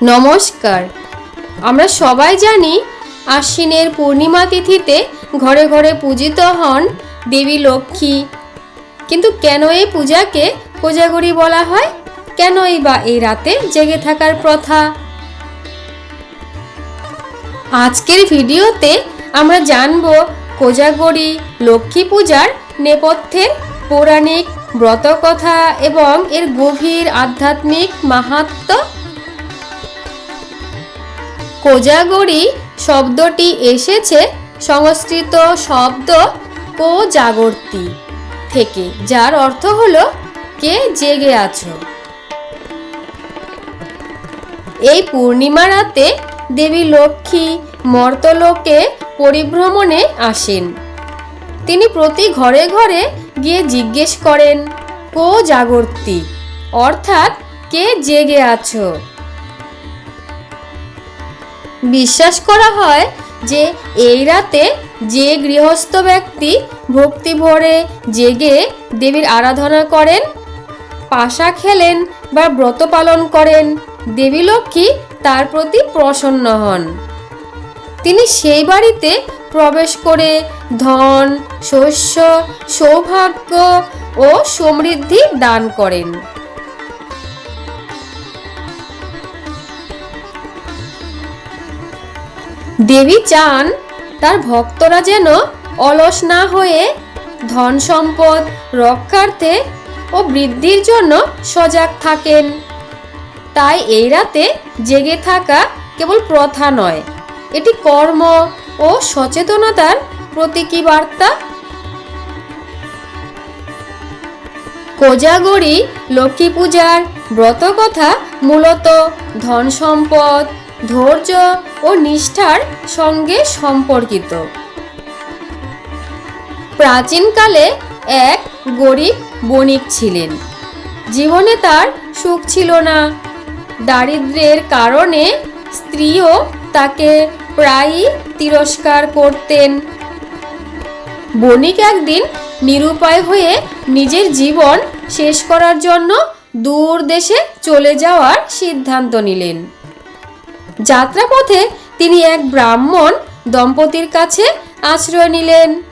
নমস্কার। আমরা সবাই জানি আশ্বিনের পূর্ণিমা তিথিতে ঘরে ঘরে পূজিত হন দেবী লক্ষ্মী। কিন্তু কেন এই পূজাকে কোজাগরি বলা হয়? কেনই বা এই রাতে জেগে থাকার প্রথা? আজকের ভিডিওতে আমরা জানব কোজাগরি লক্ষ্মী পূজার নেপথ্যের পৌরাণিক ব্রতকথা এবং এর গভীর আধ্যাত্মিক মাহাত্ম্য কোজাগরি শব্দটি এসেছে সংস্কৃত শব্দ কোজাগর্তি থেকে, যার অর্থ হলো, কে জেগে আছো? এই পূর্ণিমা রাতে দেবী লক্ষ্মী মর্তলোকে পরিভ্রমণে আসেন। তিনি প্রতি ঘরে ঘরে গিয়ে জিজ্ঞেস করেন কো জাগর্তি অর্থাৎ, কে জেগে আছো? বিশ্বাস করা হয় যে এই রাতে যে গৃহস্থ ব্যক্তি ভক্তি ভরে জেগে দেবীর আরাধনা করেন, পাশা খেলেন বা ব্রত পালন করেন, দেবী লক্ষ্মী তার প্রতি প্রসন্ন হন। তিনি সেই বাড়িতে প্রবেশ করে ধন, শস্য, সৌভাগ্য ও সমৃদ্ধি দান করেন। দেবী চান তার ভক্তরা যেন অলস না হয়ে ধন সম্পদ রক্ষার্থে ও বৃদ্ধির জন্য সজাগ থাকেন। তাই এই রাতে জেগে থাকা কেবল প্রথা নয়, এটি কর্ম ও সচেতনতার প্রতীকী বার্তা। কোজাগরি লক্ষ্মী পূজার ব্রতকথা মূলত ধন সম্পদ ধৈর্য ও নিষ্ঠার সঙ্গে সম্পর্কিত। প্রাচীনকালে এক গরিব বণিক ছিলেন। জীবনে তার সুখ ছিল না। দারিদ্র্যের কারণে স্ত্রীও তাকে প্রায়ই তিরস্কার করতেন। বণিক একদিন নিরুপায় হয়ে নিজের জীবন শেষ করার জন্য দূর দেশে চলে যাওয়ার সিদ্ধান্ত নিলেন। যাত্রাপথে তিনি এক ব্রাহ্মণ দম্পতির কাছে আশ্রয় নিলেন।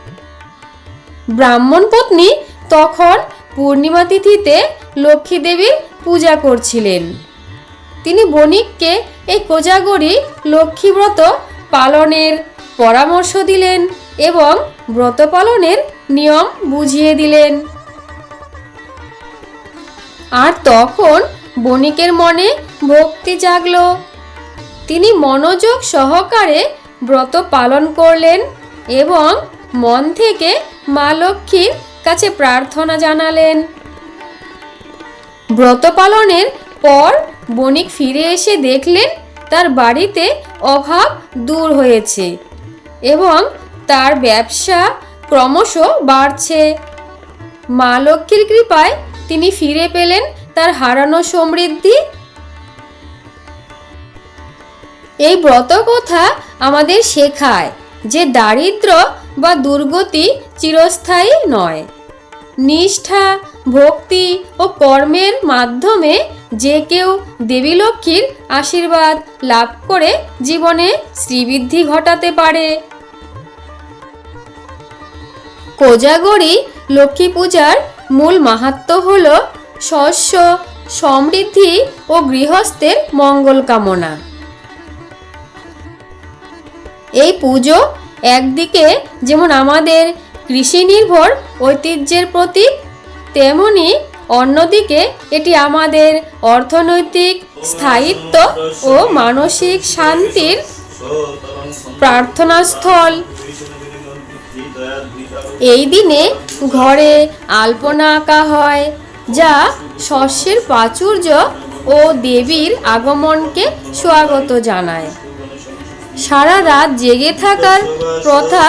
ব্রাহ্মণ পত্নী তখন পূর্ণিমা তিথিতে লক্ষ্মী দেবীর পূজা করছিলেন। তিনি বণিককে এই কোজাগরি লক্ষ্মীব্রত পালনের পরামর্শ দিলেন এবং ব্রত পালনের নিয়ম বুঝিয়ে দিলেন। আর তখন বণিকের মনে ভক্তি জাগলো। তিনি মনোযোগ সহকারে ব্রত পালন করলেন এবং মন থেকে মা লক্ষ্মীর কাছে প্রার্থনা জানালেন। ব্রত পালনের পর বণিক ফিরে এসে দেখলেন তার বাড়িতে অভাব দূর হয়েছে এবং তার ব্যবসা ক্রমশ বাড়ছে। মা লক্ষ্মীর কৃপায় তিনি ফিরে পেলেন তার হারানো সমৃদ্ধি এই ব্রত কথা আমাদের শেখায় যে দারিদ্র বা দুর্গতি চিরস্থায়ী নয়। নিষ্ঠা, ভক্তি ও কর্মের মাধ্যমে যে কেউ দেবী লক্ষ্মীর আশীর্বাদ লাভ করে জীবনে শ্রীবৃদ্ধি ঘটাতে পারে। কোজাগরি লক্ষ্মী পূজার মূল মাহাত্ম হল শস্য, সমৃদ্ধি ও গৃহস্থের মঙ্গল কামনা। এই পুজো একদিকে যেমন আমাদের কৃষি নির্ভর ঐতিহ্যের প্রতীক, তেমনি অন্যদিকে এটি আমাদের অর্থনৈতিক স্থায়িত্ব ও মানসিক শান্তির প্রার্থনাস্থল। এই দিনে ঘরে আলপনা আঁকা হয়, যা শস্যের প্রাচুর্য ও দেবীর আগমনকে স্বাগত জানায়। সারা রাত জেগে থাকার প্রথা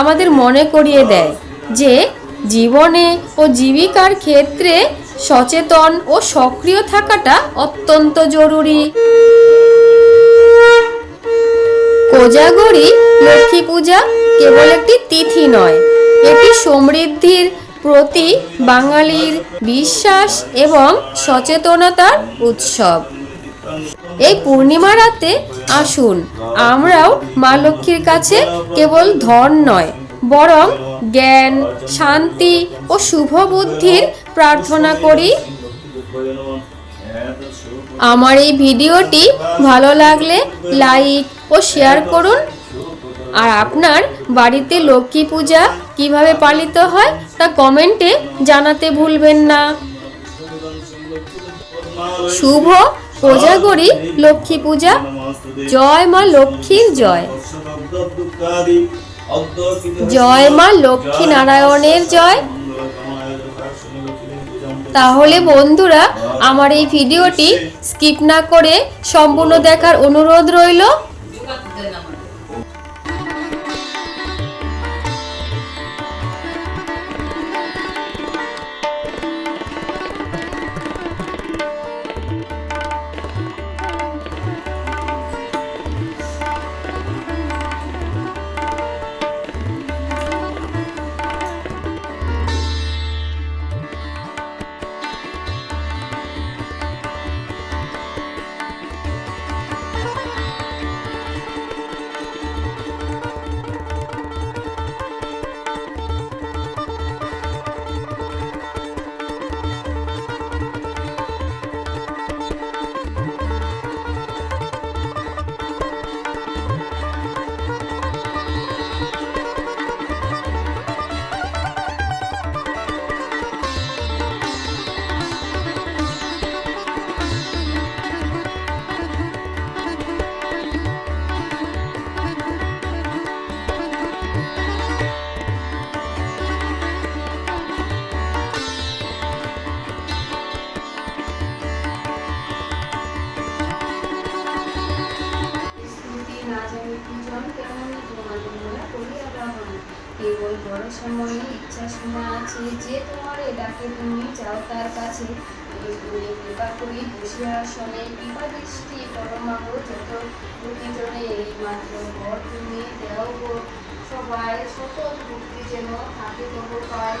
আমাদের মনে করিয়ে দেয় যে জীবনে ও জীবিকার ক্ষেত্রে সচেতন ও সক্রিয় থাকাটা অত্যন্ত জরুরি। কোজাগরি লক্ষ্মী পূজা কেবল একটি তিথি নয়, এটি সমৃদ্ধির প্রতি বাঙালির বিশ্বাস এবং সচেতনতার উৎসব। এই পূর্ণিমা রাতে আসুন। আমরাও মা লক্ষ্মীর কাছে কেবল ধন নয়, বরং জ্ঞান, শান্তি ও শুভ বুদ্ধির প্রার্থনা করি। আমার এই ভিডিওটি ভালো লাগলে লাইক ও শেয়ার করুন। আর আপনার বাড়িতে লক্ষ্মী পূজা কীভাবে পালিত হয় তা কমেন্টে জানাতে ভুলবেন না। শুভ কোজাগরি লক্ষ্মী পূজা। জয় মা লক্ষ্মীর জয়। জয় মা লক্ষ্মী নারায়ণের জয়। তাহলে বন্ধুরা, আমার এই ভিডিওটি স্কিপ না করে সম্পূর্ণ দেখার অনুরোধ রইল। সময়ে, ইচ্ছা সময় আছে যে তোমার ডাকে তুমি যাও তার কাছে। কৃপা করি বসিয়া আসনে কৃপা দৃষ্টি পরমাগ যত প্রতিজনে এই মাত্র ঘর তুমি দেও সবাই সকল ভক্তি যেন থাকে তবু পায়।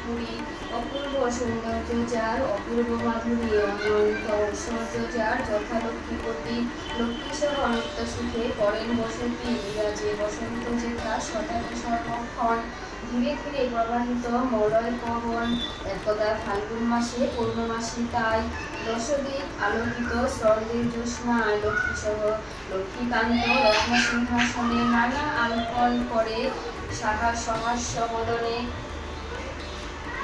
বৈকুণ্ঠপুরী অপূর্ব সৌন্দর্য যার, অপূর্ব মাধুরী, অনন্ত ঐশ্বর্য যার যথালক্ষ্মীপতি লক্ষ্মী সহ অনন্ত সুখে করেন বসতি বিরাজে বসন্ত যেথা সদাকে সর্বক্ষণ ধীরে ধীরে প্রবাহিত মলয় পবন, একদা ফাল্গুন মাসে পূর্ণমাসী তাই দশদিক আলোকিত স্বর্গের জ্যোৎস্নায় লক্ষ্মী সহ লক্ষ্মীকান্ত রত্ন সিংহাসনে নানা আলোকন করে সাহা সহাস্য মদনে